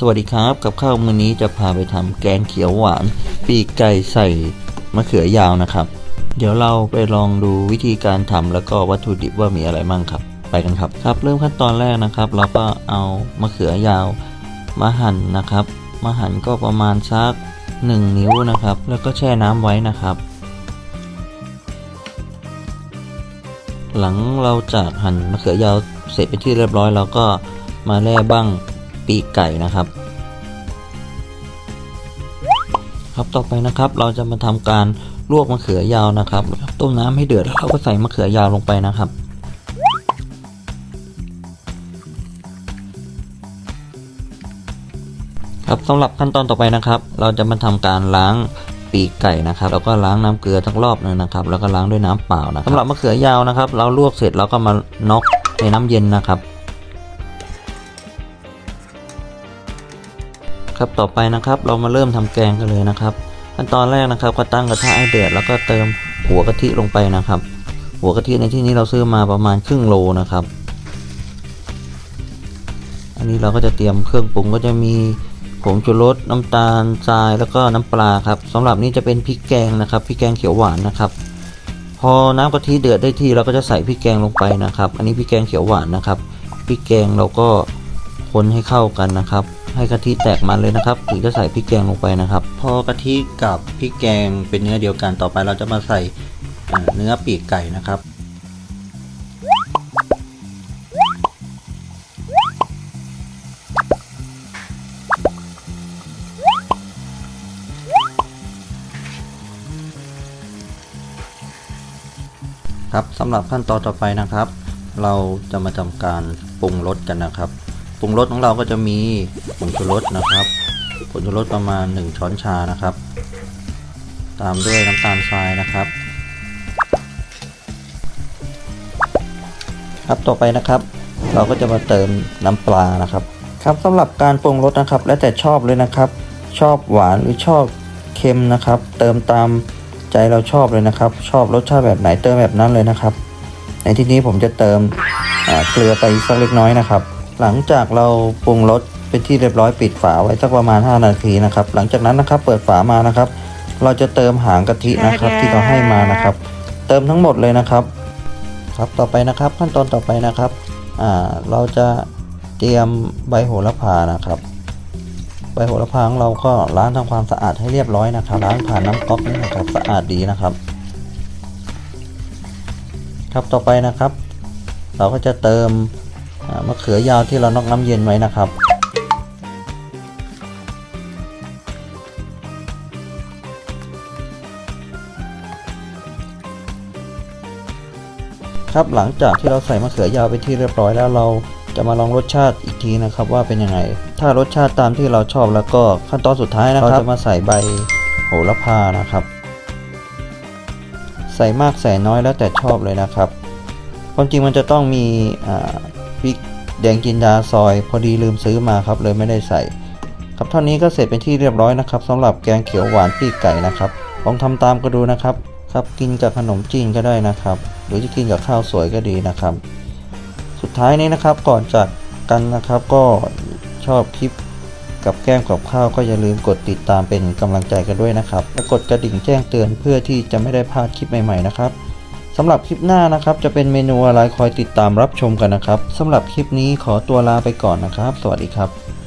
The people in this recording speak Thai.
สวัสดีครับกับข้าวมื้อนี้จะพาไปทำแกงเขียวหวาน ปีกไก่ใส่มะเขือยาวนะครับ เดี๋ยวเราไปลองดูวิธีการทำแล้วก็วัตถุดิบว่ามีอะไรบ้างครับ ไปกันครับครับ เริ่มขั้นตอนแรกนะครับ เราก็เอามะเขือยาวมาหั่นนะครับมาหั่นก็ประมาณสัก1 นิ้วนะครับ แล้วก็แช่น้ำไว้นะครับ หลังเราจากหั่นมะเขือยาวเสร็จเป็นที่เรียบร้อยเราก็มาแล่บ้าง ปีกไก่นะครับ ครับต่อไปนะครับเราจะมาทำการลวกมะเขือยาวนะครับ ต้มน้ำให้เดือดแล้วเราก็ใส่มะเขือยาวลงไปนะครับครับสำหรับขั้นตอนต่อไปนะครับ เราจะมาทำการล้างปีกไก่นะครับ แล้วก็ล้างน้ำเกลือทั้งรอบเลยนะครับ แล้วก็ล้างด้วยน้ำเปล่านะสำหรับมะเขือยาวนะครับ เราลวกเสร็จเราก็มาน็อกในน้ำเย็นนะครับ ครับต่อไปนะครับเรามาเริ่มทำแกงกันเลยนะครับ ขั้นตอนแรกนะครับก็ตั้งกระทะให้เดือดแล้วก็เติมหัวกะทิลงไปนะครับ หัวกะทิในที่นี้เราซื้อมาประมาณครึ่งโลนะครับ อันนี้เราก็จะเตรียมเครื่องปรุงก็จะมีผงชูรสน้ำตาลทรายแล้วก็น้ำปลาครับสำหรับนี้จะเป็นพริกแกงนะครับพริกแกงเขียวหวานนะครับ พอน้ำกะทิเดือดได้ที่เราก็จะใส่พริกแกงลงไปนะครับ อันนี้พริกแกงเขียวหวานนะครับพริกแกงเราก็คนให้เข้ากันนะครับ ให้กะทิแตกมันเลยนะครับถึงจะใส่พริกแกงลงไปนะครับ พอกะทิกับพริกแกงเป็นเนื้อเดียวกันต่อไปเราจะมาใส่เนื้อปีกไก่นะครับครับสำหรับขั้นตอนต่อไปนะครับ เราจะมาทำการปรุงรสกันนะครับ ปรุงรสของเราก็จะมี งชูรสนะครับ ผงชูรสประมาณ 1 ช้อนชานะครับ ตามด้วยน้ำตาลทรายนะครับ ครับต่อไปนะครับ เราก็จะมาเติมน้ำปลานะครับ ครับสำหรับการปรุงรสนะครับ แล้วแต่ชอบเลยนะครับ ชอบหวานหรือชอบเค็มนะครับ เติมตามใจเราชอบเลยนะครับ ชอบรสชาติแบบไหนเติมแบบนั้นเลยนะครับ ในที่นี้ผมจะเติมเกลือไปสักเล็กน้อยนะครับ หลังจากเราปรุงรส เป็นที่เรียบร้อยปิดฝาไว้สักประมาณ 5 นาทีนะครับ หลังจากนั้นนะครับเปิดฝามานะครับ เราจะเติมหางกะทินะครับที่เราให้มานะครับ เติมทั้งหมดเลยนะครับ ครับต่อไปนะครับขั้นตอนต่อไปนะครับอ่าเราจะเตรียมใบโหระพานะครับใบโหระพาของเราก็ล้างทำความสะอาดให้เรียบร้อยนะครับล้างผ่านน้ำก๊อกนี่นะครับสะอาดดีนะครับ ครับต่อไปนะครับ เราก็จะเติมอ่ามะเขือยาวที่เรานอกน้ำเย็นไว้นะครับ ครับหลังจากที่เราใส่มะเขือยาวไปที่เรียบร้อยแล้วเราจะมาลองรสชาติอีกทีนะครับว่าเป็นยังไง ถ้ารสชาติตามที่เราชอบแล้วก็ขั้นตอนสุดท้ายนะครับเราจะมาใส่ใบโหระพานะครับ ใส่มากใส่น้อยแล้วแต่ชอบเลยนะครับความจริงมันจะต้องมีพริกแดงจินดาซอย พอดีลืมซื้อมาครับเลยไม่ได้ใส่ ครับเท่านี้ก็เสร็จเป็นที่เรียบร้อยนะครับสำหรับแกงเขียวหวานปีกไก่นะครับลองทำตามก็ดูนะครับ ครับกินกับขนมจีนก็ได้นะครับ หรือจะกินกับข้าวสวยก็ดีนะครับ สุดท้ายนี้นะครับก่อนจากกันนะครับก็ชอบคลิปกับแก้มกับข้าวก็อย่าลืมกดติดตามเป็นกำลังใจกันด้วยนะครับและกดกระดิ่งแจ้งเตือนเพื่อที่จะไม่ได้พลาดคลิปใหม่ๆนะครับสำหรับคลิปหน้านะครับ จะเป็นเมนูอะไรคอยติดตามรับชมกันนะครับสำหรับคลิปนี้ขอตัวลาไปก่อนนะครับ สวัสดีครับ